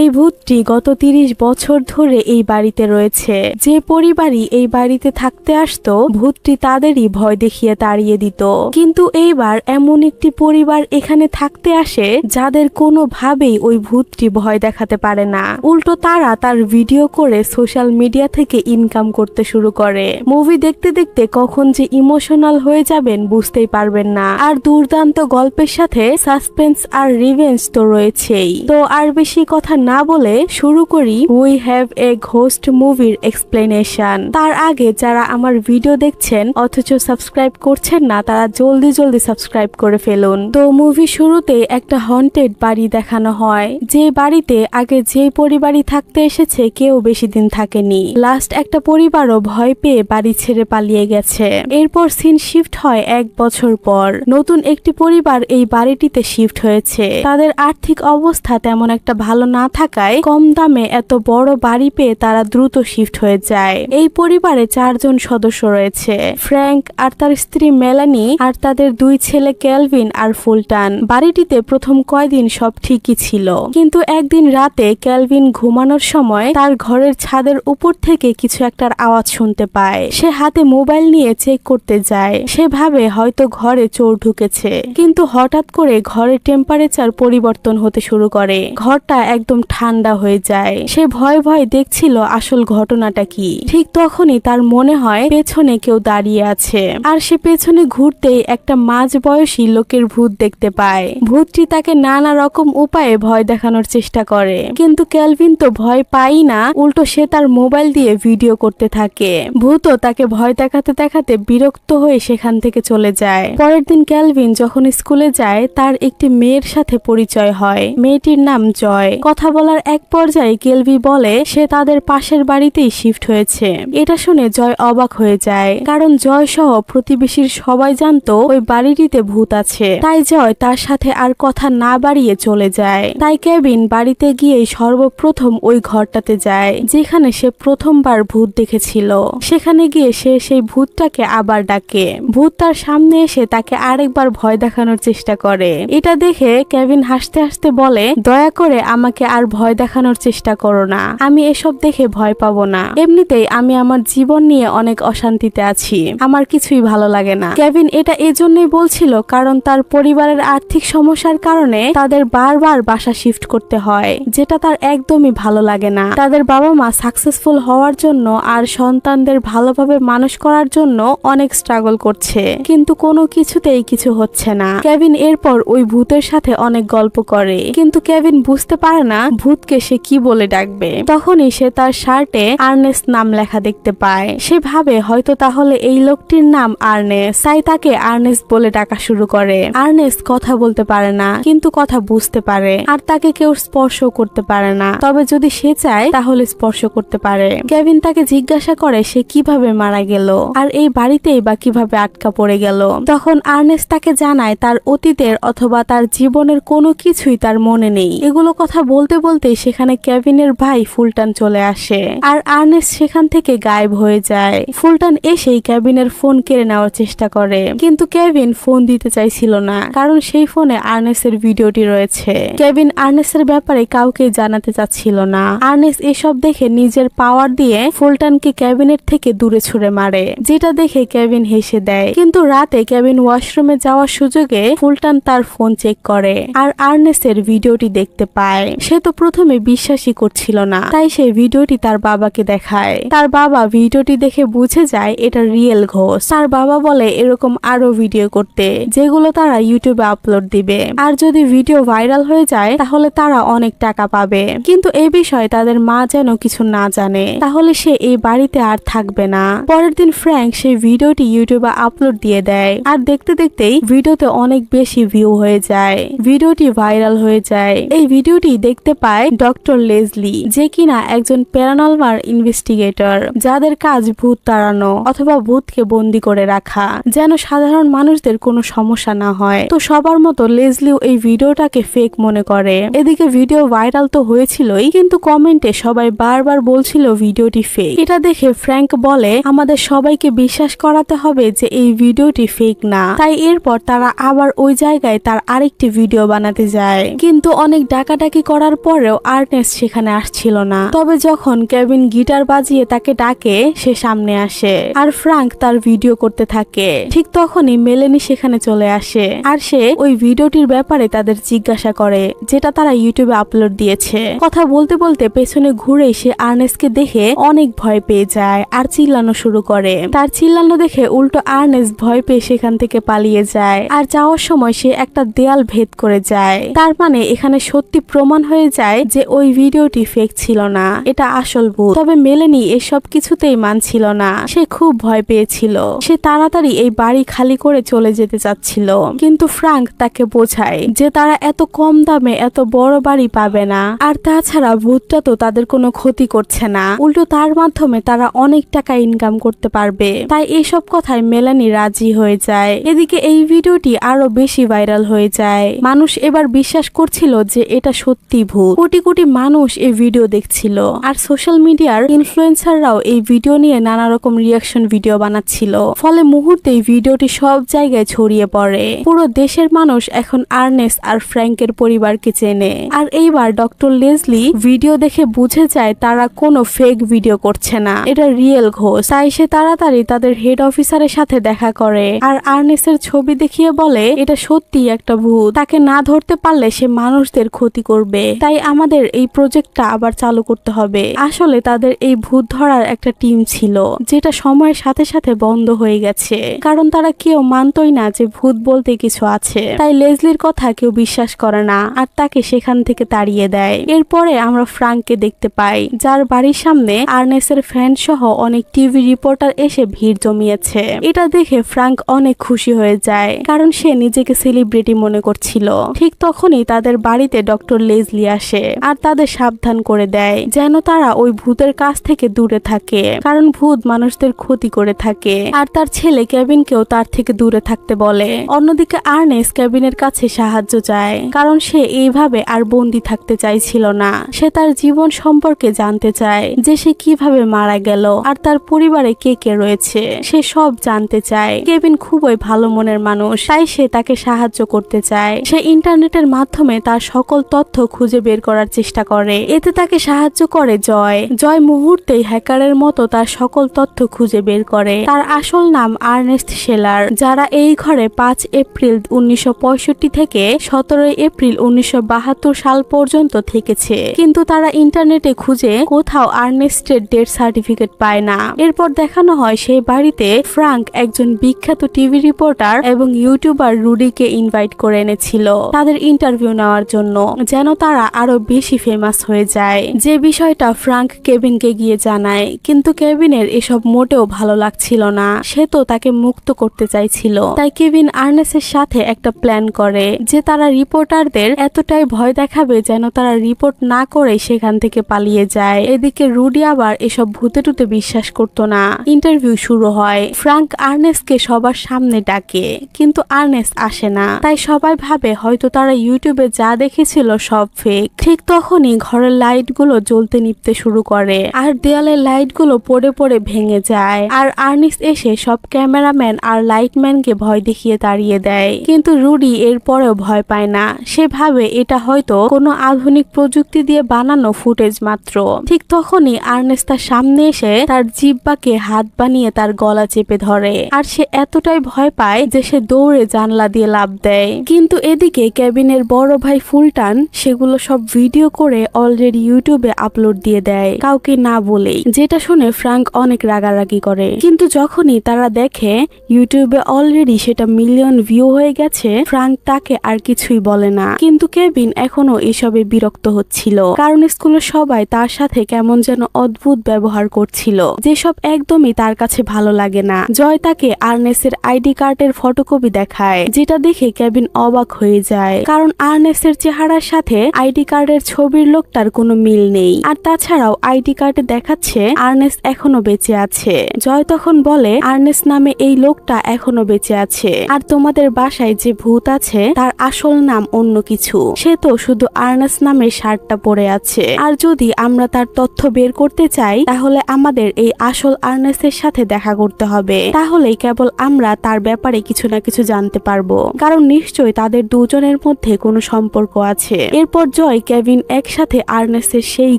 এই ভূতটি গত তিরিশ বছর ধরে এই বাড়িতে রয়েছে। যে পরিবারই এই বাড়িতে থাকতে আসতো, ভূতটি তাদেরই ভয় দেখিয়ে তাড়িয়ে দিত। কিন্তু এইবার এমন একটি পরিবার এখানে থাকতে আসে, যাদের কোনোভাবেই ওই ভূতটি ভয় দেখাতে পারে না। উল্টো তারা তার ভিডিও করে সোশ্যাল মিডিয়া থেকে ইনকাম করতে শুরু করে। মুভি দেখতে দেখতে কখন যে ইমোশনাল হয়ে যাবেন বুঝতেই পারবেন না। আর দুর্দান্ত গল্পের সাথে সাসপেন্স আর রিভেঞ্জ তো রয়েছেই। তো আর বেশি কথা না বলে শুরু করি উই হ্যাভ এ ঘোস্ট মুভির এক্সপ্লেনেশন তার আগে যারা আমার ভিডিও দেখছেন, অথচ সাবস্ক্রাইব করছেন না, তারা জলদি জলদি সাবস্ক্রাইব করে ফেলুন। তো মুভি শুরুতে একটা হন্টেড বাড়ি দেখানো হয়, যে বাড়িতে আগে যে পরিবারই থাকতে এসেছে, কেউ বেশি দিন থাকেনি। লাস্ট একটা পরিবারও ভয় পেয়ে বাড়ি ছেড়ে পালিয়ে গেছে। এরপর সিন শিফট হয় এক বছর পর। নতুন একটি পরিবার এই বাড়িটিতে শিফট হয়েছে। তাদের আর্থিক অবস্থা তেমন একটা ভালো না থাকায় কম দামে এত বড় বাড়ি পেয়ে তারা দ্রুত শিফট হয়ে যায়। এই পরিবারে চারজন সদস্য রয়েছে। ফ্র্যাঙ্ক আর তার স্ত্রী মেলানি আর তাদের দুই ছেলে ক্যালভিন আর ফুলটান। বাড়িটিতে প্রথম কয়দিন সব ঠিকই ছিল। কিন্তু একদিন রাতে ক্যালভিন ঘুমানোর সময় তার ঘরের ছাদের উপর থেকে কিছু একটার আওয়াজ শুনতে পায়। সে হাতে মোবাইল নিয়ে চেক করতে যায়। সে ভাবে হয়তো ঘরে চোর ঢুকেছে। কিন্তু হঠাৎ করে ঘরের টেম্পারেচার পরিবর্তন হতে শুরু করে। ঘরটা একদম ঠান্ডা হয়ে যায়। সে ভয় ভয় দেখছিল আসল ঘটনাটা কি। ঠিক তখনই তার মনে হয় পেছনে কেউ দাঁড়িয়ে আছে। আর সে পেছনে ঘুরতেই একটা মাঝ বয়সী লোকের ভূত দেখতে পায়। ভূতটি তাকে নানা রকম উপায়ে ভয় দেখানোর চেষ্টা করে। কিন্তু ক্যালভিন তো ভয় পাই না, উল্টো সে তার মোবাইল দিয়ে ভিডিও করতে থাকে। ভূতও তাকে ভয় দেখাতে দেখাতে বিরক্ত হয়ে সেখান থেকে চলে যায়। পরের দিন ক্যালভিন যখন স্কুলে যায়, তার একটি মেয়ের সাথে পরিচয় হয়। মেয়েটির নাম জয়। কথা বলার এক পর্যায়ে কেলভি বলে, সে তাদের পাশের বাড়িতেই শিফট হয়েছে। এটা শুনে জয় অবাক হয়ে যায়। কারণ জয় সহ প্রতিবেশীর সবাই জানতো, ওই বাড়িটিতে ভূত আছে। তাই জয় তার সাথে আর কথা না বাড়িয়ে চলে যায়। তাই কেবিন বাড়িতে গিয়ে সর্বপ্রথম ওই ঘরটাতে যায়, যেখানে সে প্রথমবার ভূত দেখেছিল। সেখানে গিয়ে সে সেই ভূতটাকে আবার ডাকে। ভূত তার সামনে এসে তাকে আরেকবার ভয় দেখানোর চেষ্টা করে। এটা দেখে কেভিন হাসতে হাসতে বলে, দয়া করে আমাকে আর ভয় দেখানোর চেষ্টা করো না। আমি এসব দেখে ভয় পাবো না। এমনিতেই আমি আমার জীবন নিয়ে অনেক অশান্তিতে আছি। আমার কিছুই ভালো লাগে না। কেভিন এটা এজন্যই বলছিল কারণ তার পরিবারের আর্থিক সমস্যার কারণে তাদের বারবার বাসা শিফট করতে হয়, যেটা তার একদমই ভালো লাগে না। তাদের বাবা মা সাকসেসফুল হওয়ার জন্য আর সন্তানদের ভালোভাবে মানুষ করার জন্য অনেক স্ট্রাগল করছে। কিন্তু কোনো কিছুতেই কিছু হচ্ছে না। কেভিন এরপর ওই ভূতের সাথে অনেক গল্প করে। কিন্তু কেভিন বুঝতে পারে না ভূতকে সে কি বলে ডাকবে? তখনই সে তার শার্টে আর্নেস নাম লেখা দেখতে পায়। সে ভাবে, হয়তো তাহলে এই লোকটির নাম আর্নেস। তাই তাকে আর্নেস বলে ডাকা শুরু করে। আর্নেস কথা বলতে পারে না, কিন্তু কথা বুঝতে পারে। আর তাকে কেউ স্পর্শ করতে পারে না। তবে যদি সে চায়, তাহলে স্পর্শ করতে পারে। কেভিন তাকে জিজ্ঞাসা করে, সে কীভাবে মারা গেল? আর এই বাড়িতেই বা কীভাবে আটকা পড়ে গেল? তখন আর্নেস তাকে জানায়, তার অতীতের অথবা তার জীবনের কোনো কিছুই তার মনে নেই। এগুলো কথা বলতে বলতে বলতে সেখানে কেভিনের ভাই ফুলটান চলে আসে। আর আর্নেস সেখান থেকে গায়েব হয়ে যায়। ফুলটান এসেই কেভিনের ফোন কেড়ে নেওয়ার চেষ্টা করে। কিন্তু কেভিন ফোন দিতে চাইছিল না, কারণ সেই ফোনে আর্নেসের ভিডিওটি রয়েছে। কেভিন আর্নেসের ব্যাপারে কাউকে জানাতে চাচ্ছিল না। আর্নেস এসব দেখে নিজের পাওয়ার দিয়ে ফুলটানকে ক্যাবিনেট থেকে দূরে ছুড়ে মারে, যেটা দেখে কেভিন হেসে দেয়। কিন্তু রাতে কেভিন ওয়াশরুমে যাওয়ার সুযোগে ফুলটান তার ফোন চেক করে, আর আর্নেসের ভিডিওটি দেখতে পায়। সে তো প্রথমে বিশ্বাসই করছিল না। তাই সে ভিডিওটি তার বাবাকে দেখায়। তার বাবা ভিডিওটি দেখে বুঝে যায় এটা রিয়েল ঘোষ। তার বাবা বলে এরকম আরও ভিডিও করতে, যেগুলো তারা ইউটিউবে আপলোড দিবে। আর যদি ভিডিও ভাইরাল হয়ে যায়, তাহলে তারা অনেক টাকা পাবে। কিন্তু এই বিষয়ে তাদের মা যেন কিছু না জানে। তাহলে সে এই বাড়িতে আর থাকবে না। পরের দিন ফ্র্যাঙ্ক সেই ভিডিওটি ইউটিউবে আপলোড দিয়ে দেয়। আর দেখতে দেখতেই ভিডিওতে অনেক বেশি ভিউ হয়ে যায়। ভিডিওটি ভাইরাল হয়ে যায়। এই ভিডিওটি দেখতে পায় ডক্টর লেজলি, যে কিনা একজন প্যারানলমার ইনভেস্টিগেটর, যাদের কাজ ভূত তাড়ানো অথবা ভূতকে বন্দি করে রাখা, যেন সাধারণ মানুষদের কোনো সমস্যা না হয়। তো সবার মতো লেজলিও এই ভিডিওটাকে ফেক মনে করে। এদিকে ভিডিও ভাইরাল তো হয়েছিলই, কিন্তু কমেন্টে সবাই বারবার বলছিল ভিডিওটি ফেক এটা দেখে ফ্র্যাঙ্ক বলে, আমাদের সবাইকে বিশ্বাস করাতে হবে যে এই ভিডিওটি ফেক না। তাই এরপর তারা আবার ওই জায়গায় তার আরেকটি ভিডিও বানাতে যায়। কিন্তু অনেক ডাকাডাকি করার পরেও আর্নেস্ট সেখানে আসছিল না। তবে যখন কেভিন গিটার বাজিয়ে তাকে ডাকে, সে সামনে আসে আর ফ্রাঙ্ক তার ভিডিও করতে থাকে। ঠিক তখনই মেলেনি সেখানে চলে আসে আর সে ওই ভিডিওটির ব্যাপারে তাদের জিজ্ঞাসা করে, যেটা তারা ইউটিউবে আপলোড দিয়েছে। কথা বলতে বলতে পেছনে ঘুরে সে আর্নেসকে দেখে অনেক ভয় পেয়ে যায় আর চিল্লানো শুরু করে। তার চিল্লানো দেখে উল্টো আর্নেস ভয় পেয়ে সেখান থেকে পালিয়ে যায় আর যাওয়ার সময় সে একটা দেয়াল ভেদ করে যায়। তার মানে এখানে সত্যি প্রমাণ হয়ে যায় যে ওই ভিডিওটি ফেক ছিল না, এটা আসল ভূত। তবে মেলেনি এসব কিছুতেই মানছিল না। সে খুব ভয় পেয়েছিল। সে তাড়াতাড়ি এই বাড়ি খালি করে চলে যেতে চাচ্ছিল। কিন্তু ফ্রাঙ্ক তাকে বোঝায় যে তারা এত কম দামে এত বড় বাড়ি পাবে না। আর তাছাড়া ভূতটা তো তাদের কোনো ক্ষতি করছে না। উল্টো তার মাধ্যমে তারা অনেক টাকা ইনকাম করতে পারবে। তাই এসব কথায় মেলানি রাজি হয়ে যায়। এদিকে এই ভিডিওটি আরও বেশি ভাইরাল হয়ে যায়। মানুষ এবার বিশ্বাস করছিল যে এটা সত্যি ভূত কোটি কোটি মানুষ এই ভিডিও দেখছিল। আর সোশ্যাল মিডিয়ার ইনফ্লুয়েন্সাররাও এই ভিডিও নিয়ে নানা রকম রিয়াকশন ভিডিও বানাচ্ছিল। ফলে মুহূর্তেই ভিডিওটি সব জায়গায় ছড়িয়ে পড়ে। পুরো দেশের মানুষ এখন আর্নেস আর ফ্র্যাঙ্কের পরিবারকে চেনে। আর এইবার ডক্টর লেজলি ভিডিও দেখে বুঝে যায় তারা কোনো ফেক ভিডিও করছে না। এটা রিয়েল ঘোষ। তাই সে তাড়াতাড়ি তাদের হেড অফিসারের সাথে দেখা করে। আর আর্নেসের ছবি দেখিয়ে বলে, এটা সত্যি একটা ভূত। তাকে না ধরতে পারলে সে মানুষদের ক্ষতি করবে। তাই আমাদের এই প্রজেক্টটা আবার চালু করতে হবে। আসলে তাদের এই ভূত ধরার একটা টিম ছিল, যেটা সময়ের সাথে সাথে বন্ধ হয়ে গেছে। কারণ তারা কেউ মানতই না যে ভূত বলতে কিছু আছে। তাই লেজলির কথা কেউ বিশ্বাস করে না, আর তাকে সেখান থেকে তাড়িয়ে দেয়। এরপরে আমরা ফ্রাঙ্ককে দেখতে পাই, যার বাড়ির সামনে আর্নেসের ফ্যান সহ অনেক টিভি রিপোর্টার এসে ভিড় জমিয়েছে। এটা দেখে ফ্রাঙ্ক অনেক খুশি হয়ে যায়, কারণ সে নিজেকে সেলিব্রিটি মনে করছিল। ঠিক তখনই তাদের বাড়িতে ডক্টর লেজলি আসে আর তাদের সাবধান করে দেয়, যেন তারা ওই ভূতের কাছ থেকে দূরে থাকে। কারণ ভূত মানুষদের ক্ষতি করে থাকে। আর তার ছেলে কেবিনকেও তার থেকে দূরে থাকতে বলে। অন্যদিকে আর্নেস কেবিনের কাছে সাহায্য চায়, কারণ সে এইভাবে আর বন্দি থাকতে চাইছিল না। সে তার জীবন সম্পর্কে জানতে চায় যে সে কীভাবে মারা গেল আর তার পরিবারে কে কে রয়েছে। সে সব জানতে চায়। কেবিন খুবই ভালো মনের মানুষ, তাই সে তাকে সাহায্য করতে চায়। সে ইন্টারনেটের মাধ্যমে তার সকল তথ্য খুঁজে বের করার চেষ্টা করে। এতে তাকে সাহায্য করে জয়। জয় মুহূর্তেই হ্যাকারের মতো তার সকল তথ্য খুঁজে বের করে। তার আসল নাম আর্নেস্ট শেলার, যারা এই ঘরে পাঁচ এপ্রিল উনিশশো পঁয়ষট্টি থেকে সতেরোই এপ্রিল উনিশশো বাহাত্তর সাল পর্যন্ত থেকেছে। কিন্তু তারা ইন্টারনেটে খুঁজে কোথাও আর্নেস্টের ডেথ সার্টিফিকেট পায় না। এরপর দেখানো হয় সেই বাড়িতে ফ্রাঙ্ক একজন বিখ্যাত টিভি রিপোর্টার এবং ইউটিউবার রুডিকে ইনভাইট করে এনেছিল তাদের ইন্টারভিউ নেওয়ার জন্য। যেন তারা আরও বেশি ফেমাস হয়ে যায়। যে বিষয়টা ফ্রাঙ্ক কেবিনকে গিয়ে জানায়, কিন্তু কেবিনের এসব মোটেও ভালো লাগছিল না। সে তো তাকে মুক্ত করতে চাইছিল। তাই কেবিন আর্নেসের সাথে একটা প্ল্যান করে যে তারা রিপোর্টারদের এতটাই ভয় দেখাবে যেন তারা রিপোর্ট না করে সেখান থেকে পালিয়ে যায়। এদিকে রুডি আবার এসব ভূতে টুতে বিশ্বাস করতো না। ইন্টারভিউ শুরু হয়। ফ্রাঙ্ক আর্নেসকে সবার সামনে ডাকে, কিন্তু আর্নেস আসে না। তাই সবাই ভাবে হয়তো তারা ইউটিউবে যা দেখেছিল সব ফেক ঠিক তখনই ঘরের লাইটগুলো জ্বলতে নিপতে শুরু করে। আর দেয়ালের লাইটগুলো পড়ে পড়ে ভেঙে যায়। আর আর্নিস এসে সব ক্যামেরাম্যান আর লাইটম্যানকে ভয় দেখিয়ে তাড়িয়ে দেয়। কিন্তু রুডি এরপরেও ভয় পায় না। সে ভাবে এটা হয়তো কোনো আধুনিক প্রযুক্তি দিয়ে বানানো ফুটেজ মাত্র। ঠিক তখনই আর্নেস তার সামনে এসে তার জিব্বাকে হাত বানিয়ে তার গলা চেপে ধরে। আর সে এতটাই ভয় পায় যে সে দৌড়ে জানলা দিয়ে লাভ দেয়। কিন্তু এদিকে ক্যাবিনের বড় ভাই ফুলটান সেগুলো সব ভিডিও করে অলরেডি ইউটিউবে আপলোড দিয়ে দেয়, কাউকে না বলেই। যেটা শুনে ফ্রাঙ্ক অনেক রাগারাগি করে। কিন্তু যখনই তারা দেখে ইউটিউবে অলরেডি সেটা মিলিয়ন ভিউ হয়ে গেছে ফ্রাঙ্ক তাকে আর কিছুই বলে না। কিন্তু কেবিন এখনও এসবে বিরক্ত হচ্ছিল। কারণ স্কুলের সবাই তার সাথে কেমন যেন অদ্ভুত ব্যবহার করছিল। যেসব একদমই তার কাছে ভালো লাগে না। জয় তাকে আর্নেসের আইডি কার্ডের ফটোকপি দেখায়, যেটা দেখে কেবিন অবাক হয়ে যায়। কারণ আর্নেসের চেহারার সাথে আইডি কার্ডের ছবির লোকটার কোনো মিল নেই। আর তাছাড়াও আইডি কার্ডে দেখাচ্ছে আর্নেস এখনও বেঁচে আছে। জয় তখন বলে আর্নেস নামে এই লোকটা এখনও বেঁচে আছে। আর তোমাদের বাসায় যে ভূত আছে, তার আসল নাম অন্য কিছু। সে তো শুধু আর্নেস নামের শার্টটা পরে আছে। আর যদি আমরা তার তথ্য বের করতে চাই, তাহলে আমাদের এই আসল আর্নেসের সাথে দেখা করতে হবে। তাহলেই কেবল আমরা তার ব্যাপারে কিছু না কিছু জানতে পারব। কারণ নিশ্চয়ই তাদের দুজনের মধ্যে কোনো সম্পর্ক আছে। এরপর জয় কেভিন একসাথে আর্নেসের সেই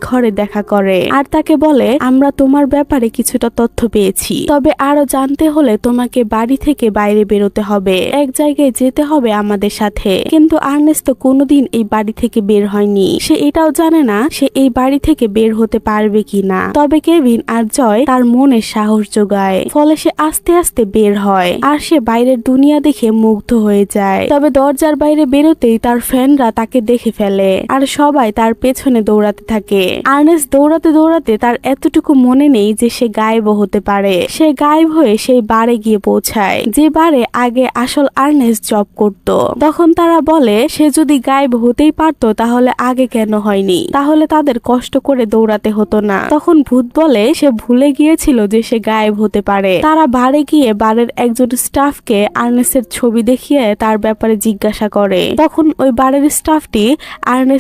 ঘরে দেখা করে। আর তাকে বলে, আমরা তোমার ব্যাপারে কিছুটা তথ্য পেয়েছি। তবে আরও জানতে হলে তোমাকে বাড়ি থেকে বাইরে বেরোতে হবে। এক জায়গায় যেতে হবে আমাদের সাথে। কিন্তু আর্নেস তো কোনোদিন এই বাড়ি থেকে বের হয়নি। সে এটাও জানে না, সে এই বাড়ি থেকে বের হতে পারবে কিনা। তবে কেভিন আর জয় তার মনে সাহস যোগায়। ফলে সে আস্তে আস্তে বের হয়। আর সে বাইরের দুনিয়া দেখে মুগ্ধ হয়ে যায়। তবে দরজার বাইরে বেরোতেই তার ফ্যানরা তাকে দেখে ফেলে। আর সবাই তার পেছনে দৌড়াতে থাকে। আর্নেস দৌড়াতে দৌড়াতে তার এতটুকু মনে নেই যে সে গায়েব হতে পারে। সে গায়েব হয়ে সেই বারে গিয়ে পৌঁছায়, যে বারে আগে আসল আর্নেস জব করত। তখন তারা বলে, সে যদি গায়েব হতেই পারতো তাহলে আগে কেন হয়নি? তাহলে তাদের কষ্ট করে দৌড়াতে হতো না। তখন ভূত বলে, সে ভুলে গিয়েছিল যে সে গায়েব হতে পারে। তারা বারে গিয়ে বারের একজন স্টাফকে আর্নেসের ছবি দেখিয়ে তার ব্যাপারে জিজ্ঞাসা করে। তখন ওই বারের স্টাফটি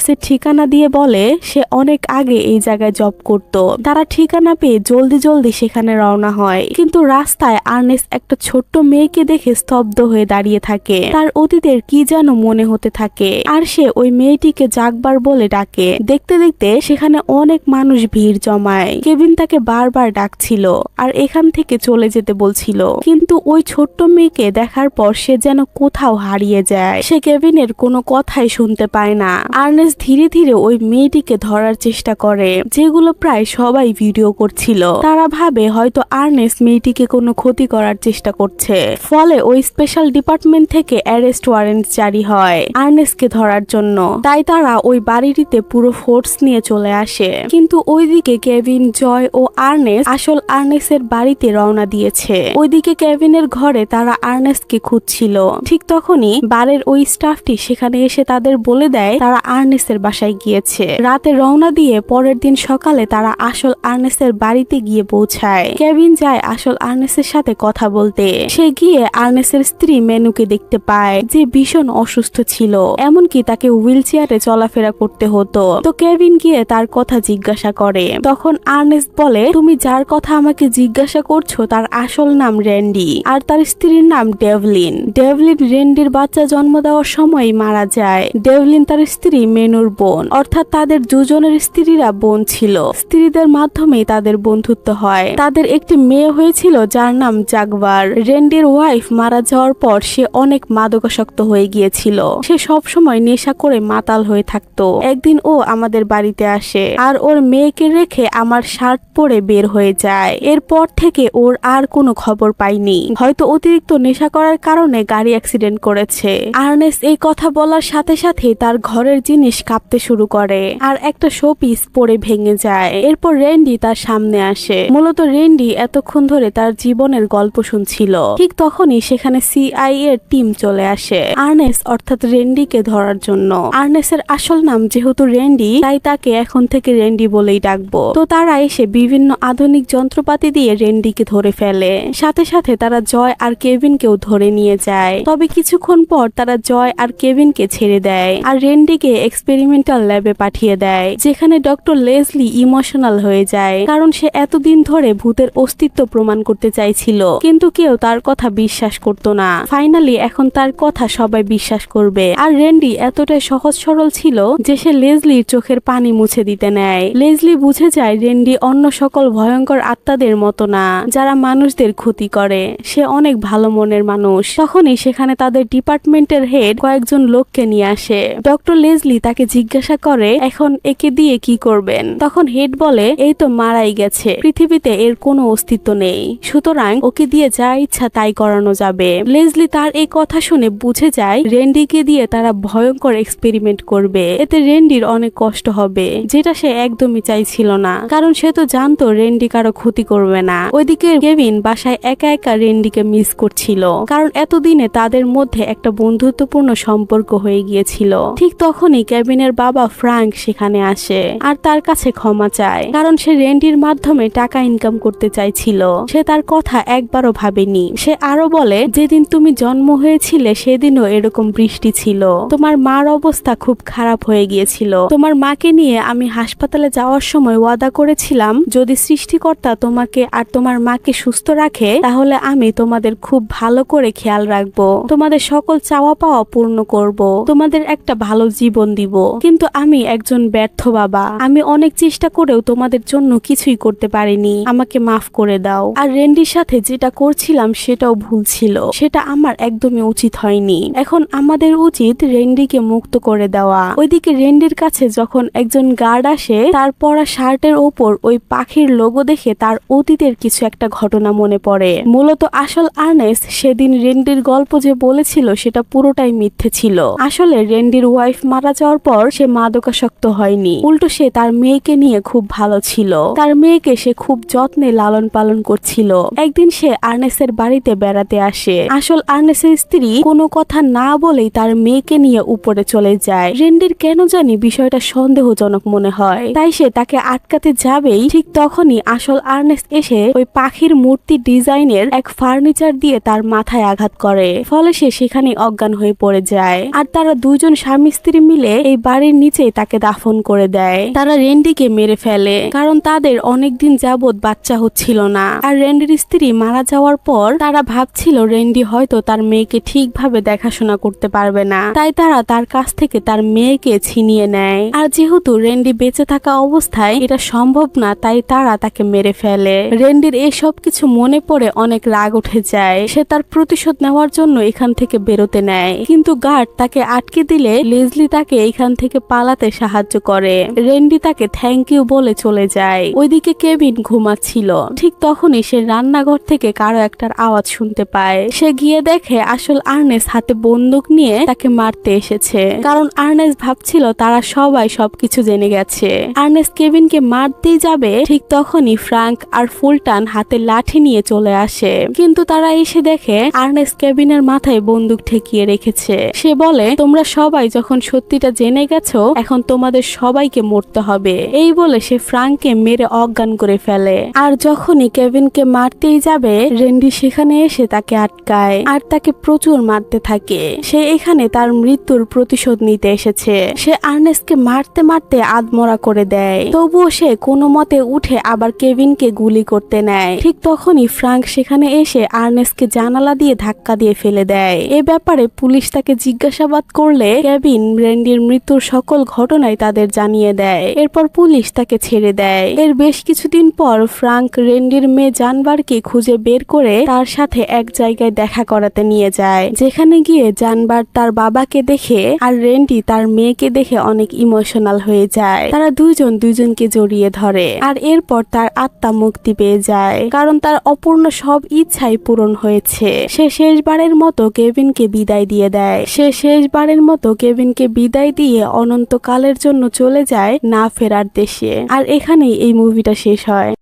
আর্নেসের ঠিকানা দিয়ে বলে, সে অনেক আগে এই জায়গায় জব করত। তারা ঠিকানা পেয়ে জলদি জলদি সেখানে রওনা হয়। কিন্তু রাস্তায় আর্নেস একটা ছোট্ট মেয়েকে দেখে স্তব্ধ হয়ে দাঁড়িয়ে থাকে। তার অতীতের কি যেন মনে হতে থাকে। আর সে ওই মেয়েটিকে জাগবার বলে ডাকে। দেখতে দেখতে সেখানে অনেক মানুষ ভিড় জমায়। কেবিন তাকে বারবার ডাকছিল আর এখান থেকে চলে যেতে বলছিল। কিন্তু ওই ছোট্ট মেয়েকে দেখার পর সে যেন কোথাও হারিয়ে যায়। সে কেবিনের কোনো কথাই শুনতে পায় না। আর্নেস ধীরে ধীরে ওই মেয়েটিকে ধরার চেষ্টা করে, যেগুলো প্রায় সবাই ভিডিও করছিল। তারা ভাবে হয়তো আর্নেস মেয়েটিকে কোনো ক্ষতি করার চেষ্টা করছে। ফলে ওই স্পেশাল ডিপার্টমেন্ট থেকে অ্যারেস্ট ওয়ারেন্ট জারি হয় আর্নেসকে ধরার জন্য। তাই তারা ওই বাড়িটিতে পুরো ফোর্স নিয়ে চলে আসে। কিন্তু ওইদিকে কেভিন, জয় ও আর্নেস আসল আর্নেসের বাড়িতে রওনা দিয়েছে। ওইদিকে কেভিনের ঘরে তারা আর্নেসকে খুঁজছিল। ঠিক তখনই বারের ওই স্টাফটি সেখানে এসে তাদের বলে দেয়, তারা আর্নেসের বাসায় গিয়েছে। রাতে রওনা দিয়ে পরের দিন সকালে তারা আসল আর্নেসের বাড়িতে গিয়ে পৌঁছায়। কেভিন যায় আসল আর্নেসের সাথে কথা বলতে। সে গিয়ে আর্নেসের স্ত্রী মেনুকে দেখতে পায়, যে ভীষণ অসুস্থ ছিল। এমনকি তাকে হুইল চেয়ারে চলাফেরা করতে হতো। তো কেভিন গিয়ে তার কথা জিজ্ঞাসা করে। তখন আর্নেস বলে, তুমি যার কথা আমাকে জিজ্ঞাসা করছ, তার আসল নাম র্যান্ডি, আর তার স্ত্রীর নাম ডেভলিন। ডেভলিন রেন্ডির বাচ্চা জন্ম দেওয়ার সময় মারা যায়। ডেভলিন তার স্ত্রী মেনুর বোন। অর্থাৎ তাদের দুজনের স্ত্রীরা বোন ছিল। স্ত্রীদের মাধ্যমেই তাদের বন্ধুত্ব হয়। তাদের একটি মেয়ে হয়েছিল যার নাম জাগবার রেন্ডির ওয়াইফ মারা যাওয়ার পর সে অনেক মাদকাসক্ত হয়ে গিয়েছিল। সে সব সময় নেশা করে মাতাল হয়ে থাকতো। একদিন ও আমাদের বাড়িতে আসে। আর ওর মেয়েকে রেখে আমার শার্ট পরে বের হয়ে যায়। এরপর থেকে ওর আর কোনো খবর পাইনি। হয়তো অতিরিক্ত নেশা করার কারণে গাড়ি অ্যাক্সিডেন্ট করেছে। আর্নেস এই কথা বলার সাথে সাথে তার ঘরের জিনিস কাঁপতে শুরু করে আর একটা শোপিস পরে ভেঙে যায়। এরপর রেন্ডি তার সামনে আসে। মূলত রেন্ডি এতক্ষণ ধরে তার জীবনের গল্প শুনছিল। ঠিক তখনই সেখানে সিআই এর টিম চলে আসে, আর্নেস অর্থাৎ রেন্ডিকে ধরার জন্য। আর্নেসের আসল নাম যেহেতু রেন্ডি, তাই তাকে এখন থেকে রেন্ডি বলেই ডাকবো। তো তারা এসে বিভিন্ন আধুনিক যন্ত্রপাতি দিয়ে রেন্ডিকে ধরে ফেলে। সাথে সাথে তারা জয় আর কেভিনকেও ধরে নিয়ে যায়। তবে কিছুক্ষণ পর তারা জয় আর কেভিনকে ছেড়ে দেয়। আর রেন্ডিকে এক্সপেরিমেন্টাল ল্যাবে পাঠিয়ে দেয়, যেখানে ডক্টর লেসলি ইমোশনাল হয়ে যায়, কারণ সে এতদিন ধরে ভূতের অস্তিত্ব প্রমাণ করতে চাইছিল, কিন্তু কেউ তার কথা বিশ্বাস করত না। ফাইনালি এখন তার কথা সবাই বিশ্বাস করবে। আর রেন্ডি এতটাই সহজ সরল ছিল যে সে লেজলির চোখের পানি মুছে দিতে নেয়। লেজলি বুঝে যায় রেন্ডি অন্য সকল ভয়ঙ্কর আত্মাদের মতো না, যারা মানুষদের ক্ষতি করে। সে অনেক ভালো মনের মানুষ। তখনই সেখানে তাদের ডিপার্টমেন্টের হেড কয়েকজন লোককে নিয়ে আসে। ডক্টর লেজলি তাকে জিজ্ঞাসা করে, এখন একে দিয়ে কি করবেন? তখন হেড বলে, এই তো মারাই গেছে, পৃথিবীতে এর কোনো অস্তিত্ব নেই। সুতরাং ওকে দিয়ে যা ইচ্ছা তাই করানো যাবে। লেজলি তার এই কথা শুনে বুঝে যায়, রেন্ডিকে দিয়ে তারা ভয়ঙ্কর এক্সপেরিমেন্ট করবে। এতে রেন্ডির অনেক কষ্ট হবে, যেটা সে একদমই চাইছিল না। কারণ সে তো জানতো রেন্ডি কারও ক্ষতি করবে না। ওইদিকে কেভিন বাসায় একা একা রেন্ডিকে মিস করছিল। কারণ এতদিনে তাদের মধ্যে একটা বন্ধুত্বপূর্ণ সম্পর্ক হয়ে গিয়েছিল। ঠিক তখনই কেভিনের বাবা ফ্রাঙ্ক সেখানে আসে আর তার কাছে ক্ষমা চায়, কারণ সে রেন্ডির মাধ্যমে টাকা ইনকাম করতে চাইছিল। সে তার কথা একবারও ভাবেনি। সে আরও বলে, যেদিন তুমি জন্ম হয়েছিলে সেদিনও এরকম বৃষ্টি ছিল। তোমার মার অবস্থা খুব খারাপ হয়ে গিয়েছিল। তোমার মাকে নিয়ে আমি হাসপাতালে যাওয়ার সময় ওয়াদা করেছিলাম, যদি সৃষ্টিকর্তা তোমাকে আর তোমার মাকে সুস্থ রাখে, তাহলে আমি তোমাদের খুব ভালো করে খেয়াল রাখব। তোমাদের সকল চাওয়া পাওয়া পূর্ণ করব। তোমাদের একটা ভালো জীবন দিব। কিন্তু আমি একজন ব্যর্থ বাবা। আমি অনেক চেষ্টা করেও তোমাদের জন্য কিছুই করতে পারিনি। আমাকে মাফ করে দাও। আর রেন্ডির সাথে যেটা করছিলাম সেটাও ভুল ছিল। সেটা আমার একদমই উচিত হয়নি। এখন আমাদের উচিত রেন্ডিকে মুক্ত করে দেওয়া। ওইদিকে রেন্ডির কাছে যখন একজন গার্ড আসে, তার পরা শার্টের ওপর ওই পাখির লোগো দেখে তার অতীতের কিছু একটা ঘটনা মনে পড়ে। মূলত আসল আর্নেস সেদিন রেন্ডির গল্প যে বলেছিল, সেটা পুরোটাই মিথ্যে ছিল। আসলে রেন্ডির ওয়াইফ মারা যাওয়ার পর সে মাদকাসক্ত হয়নি। উল্টো সে তার মেয়েকে নিয়ে খুব ভালো ছিল। তার মেয়েকে সে খুব যত্নে লালন পালন করছিল। একদিন সে আর্নেসের বাড়িতে বেড়াতে আসে। আসল আর্নেসের স্ত্রী কোনো কথা না বলেই তার মেয়েকে নিয়ে উপরে চলে যায়। রেন্ডির কেন জানি বিষয়টা সন্দেহজনক মনে হয়। তাই সে তাকে আটকাতে যাবেই ঠিক তখনই আসল আর্নেস এসে ওই পাখির মূর্তি ডিজাইনের এক ফার্নিচার দিয়ে তার মাথায় আঘাত করে। ফলে সে সেখানে অজ্ঞান হয়ে পড়ে যায়। আর তারা দুজন স্বামী স্ত্রী মিলে এই বাড়ির নিচে তাকে দাফন করে দেয়। তারা রেন্ডিকে মেরে ফেলে, কারণ তাদের অনেকদিন যাবৎ বাচ্চা হচ্ছিল না। আর রেন্ডির স্ত্রী মারা যাওয়ার পর তারা ভাবছিল রেন্ডি হয়তো তার মেয়েকে ঠিকভাবে দেখাশোনা করতে পারবে না। তাই তারা তার কাছ থেকে তার মেয়েকে ছিনিয়ে নেয়। আর যেহেতু রেন্ডি বেঁচে থাকা অবস্থায় এটা সম্ভব না, তাই তারা তাকে মেরে ফেলে। রেন্ডির এসব কিছু মনে পড়ে অনেক রাগ উঠে যায়। সে তার প্রতিশোধ নেওয়ার জন্য এখান থেকে বেরোতে নেয়। কিন্তু গার্ড তাকে আটকে দিলে লেজলি তাকে এখান থেকে পালাতে সাহায্য করে। রেন্ডি তাকে থ্যাংক ইউ বলে চলে যায়। ওইদিকে কেবিন ঘুমাচ্ছিল। ঠিক তখনই সে রান্নাঘর থেকে কারও একটার আওয়াজ শুনতে পায়। সে গিয়ে দেখে আসল আর্নেস হাতে বন্দুক নিয়ে তাকে মারতে এসেছে। কারণ আর্নেস ভাবছিল তারা সবাই সবকিছু জেনে গেছে। আর্নেস কেবিনকে মারতেই যাবে ঠিক তখনই ফ্রাঙ্ক আর ফুলটান হাতে লাঠি নিয়ে চলে আসে। কিন্তু তারা এসে দেখে আর্নেস কেবিনের মাথায় বন্দুক ঠেকিয়ে রেখেছে। সে বলে, তোমরা সবাই যখন সত্যিটা জেনে গেছো? এখন তোমাদের সবাইকে মরতে হবে। এই বলে সে ফ্রাঙ্ককে মেরে অজ্ঞান করে ফেলে। আর যখনই কেভিনকে মারতেই যাবে, রেন্ডি সেখানে এসে তাকে আটকায় আর তাকে প্রচুর মারতে থাকে। সে এখানে তার মৃত্যুর প্রতিশোধ নিতে এসেছে। সে আর্নেসকে মারতে মারতে আদমরা করে দেয়। তবুও সে কোনো মতে উঠে আবার কেভিনকে গুলি করতে নেয়। ঠিক তখনই ফ্রাঙ্ক সেখানে এসে আর্নেসকে জানালা দিয়ে ধাক্কা দিয়ে ফেলে দেয়। এ ব্যাপারে পুলিশ তাকে জিজ্ঞাসাবাদ করলে কেভিন রেন্ডির মৃত্যুর সকল ঘটনাই তাদের জানিয়ে দেয়। এরপর পুলিশ তাকে ছেড়ে দেয়। এর বেশ কিছুদিন পর ফ্রাঙ্ক রেন্ডির মেয়ে জানবারকে খুঁজে বের করে তার সাথে এক জায়গায় দেখা করাতে নিয়ে যায়। যেখানে গিয়ে জানবার তার বাবাকে দেখে আর রেন্ডি তার মেয়েকে দেখে অনেক ইমোশনাল হয়ে যায়। তারা দুইজন দুইজনকে জড়িয়ে ধরে আর এরপর তার আত্মা মুক্তি পেয়ে যায়। কারণ তার অপূর্ণ সব ইচ্ছাই পূরণ হয়েছে। সে শেষবারের মতো কেভিনকে বিদায় দিয়ে দেয়। সে শেষবারের মতো কেভিনকে বিদায় দিয়ে অনন্তকালের জন্য চলে যায় না ফেরার দেশে। আর এখানেই এই মুভিটা শেষ হয়।